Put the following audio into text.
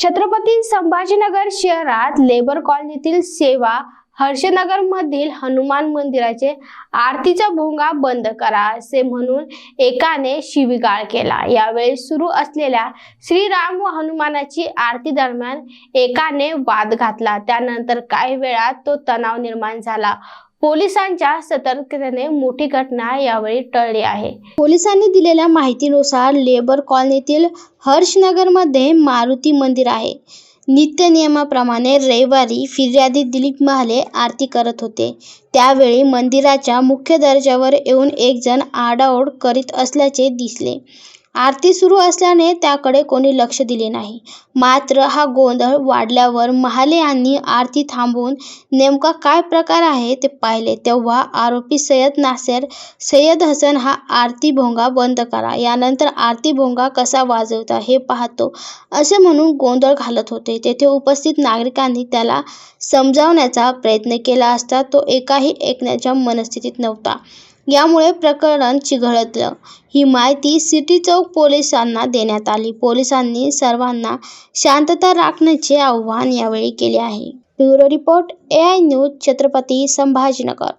छत्रपती संभाजीनगर शहरात लेबर कॉलनीतील सेवा हर्षनगर मधील हनुमान मंदिराचे आरतीचा भोंगा बंद करा असे म्हणून एकाने शिवीगाळ केला. यावेळी सुरू असलेल्या श्रीराम व हनुमानाची आरती दरम्यान एकाने वाद घातला. त्यानंतर काही वेळात तो तणाव निर्माण झाला. पोलिसांच्या सतर्कतेने मोठी घटना यावेळी टळली आहे. पोलिसांनी दिलेल्या माहितीनुसार लेबर कॉलनीतील हर्षनगरमध्ये मारुती मंदिर आहे. नित्य नियमाप्रमाणे रविवारी फिर्यादी दिलीप महाले आरती करत होते. त्यावेळी मंदिराच्या मुख्य दर्जावर येऊन एक जण आरडाओरड करीत असल्याचे दिसले. आरती सुरू असल्याने त्याकडे कोणी लक्ष दिले नाही. मात्र हा गोंधळ वाढल्यावर महाले यांनी आरती थांबवून नेमका काय प्रकार आहे ते पाहिले. तेव्हा आरोपी सय्यद नासेर सय्यद हसन हा आरती भोंगा बंद करा यानंतर आरती भोंगा कसा वाजवता हे पाहतो असे म्हणून गोंधळ घालत होते. तेथे उपस्थित नागरिकांनी त्याला समजावण्याचा प्रयत्न केला असता तो एकाही ऐकण्याच्या मनस्थितीत नव्हता. यामुळे प्रकरण चिघळलं ही माहिती सिटी चौक पोलिसांना देण्यात आली. पोलिसांनी सर्वांना शांतता राखण्याचे आवाहन यावेळी केले आहे. Bureau report A I news Chhatrapati Sambhajinagar.